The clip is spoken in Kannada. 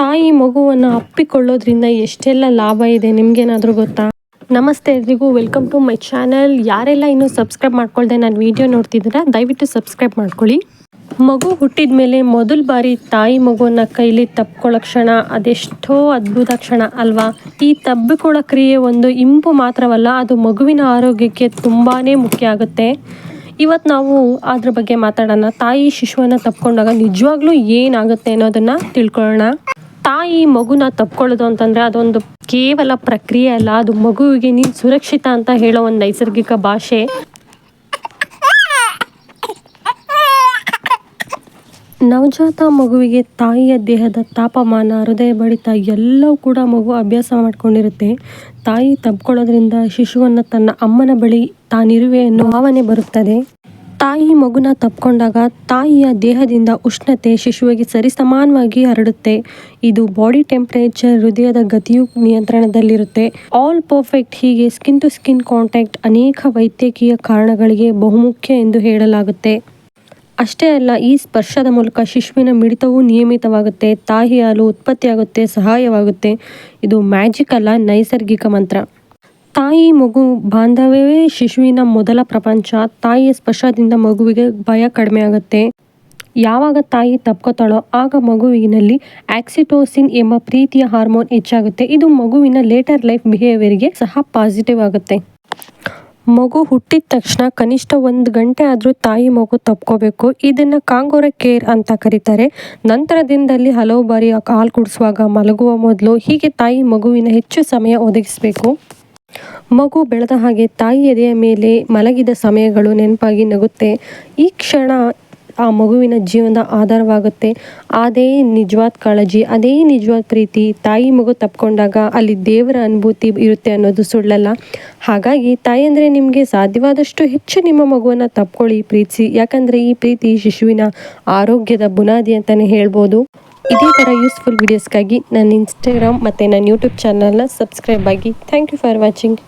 ತಾಯಿ ಮಗುವನ್ನು ಅಪ್ಪಿಕೊಳ್ಳೋದ್ರಿಂದ ಎಷ್ಟೆಲ್ಲ ಲಾಭ ಇದೆ ನಿಮಗೇನಾದರೂ ಗೊತ್ತಾ? ನಮಸ್ತೆ ಎಲ್ರಿಗೂ, ವೆಲ್ಕಮ್ ಟು ಮೈ ಚಾನಲ್. ಯಾರೆಲ್ಲ ಇನ್ನೂ ಸಬ್ಸ್ಕ್ರೈಬ್ ಮಾಡ್ಕೊಳ್ದೆ ನಾನು ವೀಡಿಯೋ ನೋಡ್ತಿದ್ದೀರಾ, ದಯವಿಟ್ಟು ಸಬ್ಸ್ಕ್ರೈಬ್ ಮಾಡ್ಕೊಳ್ಳಿ. ಮಗು ಹುಟ್ಟಿದ ಮೇಲೆ ಮೊದಲ ಬಾರಿ ತಾಯಿ ಮಗುವನ್ನ ಕೈಲಿ ತಪ್ಕೊಳ್ಳೋ ಕ್ಷಣ, ಅದೆಷ್ಟೋ ಅದ್ಭುತ ಕ್ಷಣ ಅಲ್ವಾ? ಈ ತಬ್ಬಿಕೊಳ್ಳೋ ಕ್ರಿಯೆ ಒಂದು ಇಂಪು ಮಾತ್ರವಲ್ಲ, ಅದು ಮಗುವಿನ ಆರೋಗ್ಯಕ್ಕೆ ತುಂಬಾ ಮುಖ್ಯ ಆಗುತ್ತೆ. ಇವತ್ತು ನಾವು ಅದ್ರ ಬಗ್ಗೆ ಮಾತಾಡೋಣ. ತಾಯಿ ಶಿಶುವನ್ನ ತಪ್ಕೊಂಡಾಗ ನಿಜವಾಗ್ಲೂ ಏನಾಗುತ್ತೆ ಅನ್ನೋದನ್ನ ತಿಳ್ಕೊಳ್ಳೋಣ. ತಾಯಿ ಮಗುನ ತಪ್ಕೊಳ್ಳೋದು ಅಂತಂದ್ರೆ ಅದೊಂದು ಕೇವಲ ಪ್ರಕ್ರಿಯೆ ಅಲ್ಲ, ಅದು ಮಗುವಿಗೆ ನೀನು ಸುರಕ್ಷಿತ ಅಂತ ಹೇಳೋ ಒಂದು ನೈಸರ್ಗಿಕ ಭಾಷೆ. ನವಜಾತ ಮಗುವಿಗೆ ತಾಯಿಯ ದೇಹದ ತಾಪಮಾನ, ಹೃದಯ ಬಡಿತ ಎಲ್ಲವೂ ಕೂಡ ಮಗು ಅಭ್ಯಾಸ ಮಾಡ್ಕೊಂಡಿರುತ್ತೆ. ತಾಯಿ ತಬ್ಕೊಳ್ಳೋದ್ರಿಂದ ಶಿಶುವನ್ನು ತನ್ನ ಅಮ್ಮನ ಬಳಿ ತಾನಿರುವೆ ಅನ್ನೋ ಭಾವನೆ ಬರುತ್ತದೆ. ತಾಯಿ ಮಗುನ ತಪ್ಪಿಕೊಂಡಾಗ ತಾಯಿಯ ದೇಹದಿಂದ ಉಷ್ಣತೆ ಶಿಶುವಿಗೆ ಸರಿಸಮಾನವಾಗಿ ಹರಡುತ್ತೆ. ಇದು ಬಾಡಿ ಟೆಂಪರೇಚರ್ ಹೃದಯದ ಗತಿಯು ನಿಯಂತ್ರಣದಲ್ಲಿರುತ್ತೆ. ಆಲ್ ಪರ್ಫೆಕ್ಟ್ ಹೀಗೆ ಸ್ಕಿನ್ ಟು ಸ್ಕಿನ್ ಕಾಂಟ್ಯಾಕ್ಟ್ ಅನೇಕ ವೈದ್ಯಕೀಯ ಕಾರಣಗಳಿಗೆ ಬಹುಮುಖ್ಯ ಎಂದು ಹೇಳಲಾಗುತ್ತೆ. ಅಷ್ಟೇ ಅಲ್ಲ, ಈ ಸ್ಪರ್ಶದ ಮೂಲಕ ಶಿಶುವಿನ ಮಿಡಿತವೂ ನಿಯಮಿತವಾಗುತ್ತೆ. ತಾಯಿ ಹಾಲು ಉತ್ಪತ್ತಿಯಾಗುತ್ತೆ, ಸಹಾಯವಾಗುತ್ತೆ. ಇದು ಮ್ಯಾಜಿಕ್ ಅಲ್ಲ, ನೈಸರ್ಗಿಕ ಮಂತ್ರ. ತಾಯಿ ಮಗು ಬಾಂಧವ್ಯವೇ ಶಿಶುವಿನ ಮೊದಲ ಪ್ರಪಂಚ. ತಾಯಿಯ ಸ್ಪರ್ಶದಿಂದ ಮಗುವಿಗೆ ಭಯ ಕಡಿಮೆ ಆಗುತ್ತೆ. ಯಾವಾಗ ತಾಯಿ ತಪ್ಕೋತಾಳೋ ಆಗ ಮಗುವಿನಲ್ಲಿ ಆಕ್ಸಿಟೋಸಿನ್ ಎಂಬ ಪ್ರೀತಿಯ ಹಾರ್ಮೋನ್ ಹೆಚ್ಚಾಗುತ್ತೆ. ಇದು ಮಗುವಿನ ಲೇಟರ್ ಲೈಫ್ ಬಿಹೇವಿಯರ್ಗೆ ಸಹ ಪಾಸಿಟಿವ್ ಆಗುತ್ತೆ. ಮಗು ಹುಟ್ಟಿದ ತಕ್ಷಣ ಕನಿಷ್ಠ ಒಂದು ಗಂಟೆ ಆದರೂ ತಾಯಿ ಮಗು ತಪ್ಕೋಬೇಕು. ಇದನ್ನು ಕಾಂಗೋರ ಕೇರ್ ಅಂತ ಕರೀತಾರೆ. ನಂತರ ದಿನದಲ್ಲಿ ಹಲವು ಬಾರಿ ಹಾಲು ಕುಡಿಸುವಾಗ ಮಲಗುವ ಮೊದಲು ಹೀಗೆ ತಾಯಿ ಮಗುವಿನ ಹೆಚ್ಚು ಸಮಯ ಒದಗಿಸಬೇಕು. ಮಗು ಬೆಳೆದ ಹಾಗೆ ತಾಯಿ ಎದೆಯ ಮೇಲೆ ಮಲಗಿದ ಸಮಯಗಳು ನೆನಪಾಗಿ ನಗುತ್ತೆ. ಈ ಕ್ಷಣ ಆ ಮಗುವಿನ ಜೀವನದ ಆಧಾರವಾಗುತ್ತೆ. ಅದೇ ನಿಜವಾದ ಕಾಳಜಿ, ಅದೇ ನಿಜವಾದ ಪ್ರೀತಿ. ತಾಯಿ ಮಗು ತಪ್ಪಿಕೊಂಡಾಗ ಅಲ್ಲಿ ದೇವರ ಅನುಭೂತಿ ಇರುತ್ತೆ ಅನ್ನೋದು ಸುಳ್ಳಲ್ಲ. ಹಾಗಾಗಿ ತಾಯಿ ಅಂದರೆ ನಿಮಗೆ ಸಾಧ್ಯವಾದಷ್ಟು ಹೆಚ್ಚು ನಿಮ್ಮ ಮಗುವನ್ನು ತಪ್ಕೊಳ್ಳಿ, ಪ್ರೀತಿಸಿ. ಯಾಕಂದರೆ ಈ ಪ್ರೀತಿ ಶಿಶುವಿನ ಆರೋಗ್ಯದ ಬುನಾದಿ ಅಂತಲೇ ಹೇಳ್ಬೋದು. ಇದೇ ಥರ ಯೂಸ್ಫುಲ್ ವೀಡಿಯೋಸ್ಗಾಗಿ ನನ್ನ ಇನ್ಸ್ಟಾಗ್ರಾಮ್ ಮತ್ತು ನನ್ನ ಯೂಟ್ಯೂಬ್ ಚಾನಲ್ನ ಸಬ್ಸ್ಕ್ರೈಬ್ ಆಗಿ. Thank you for watching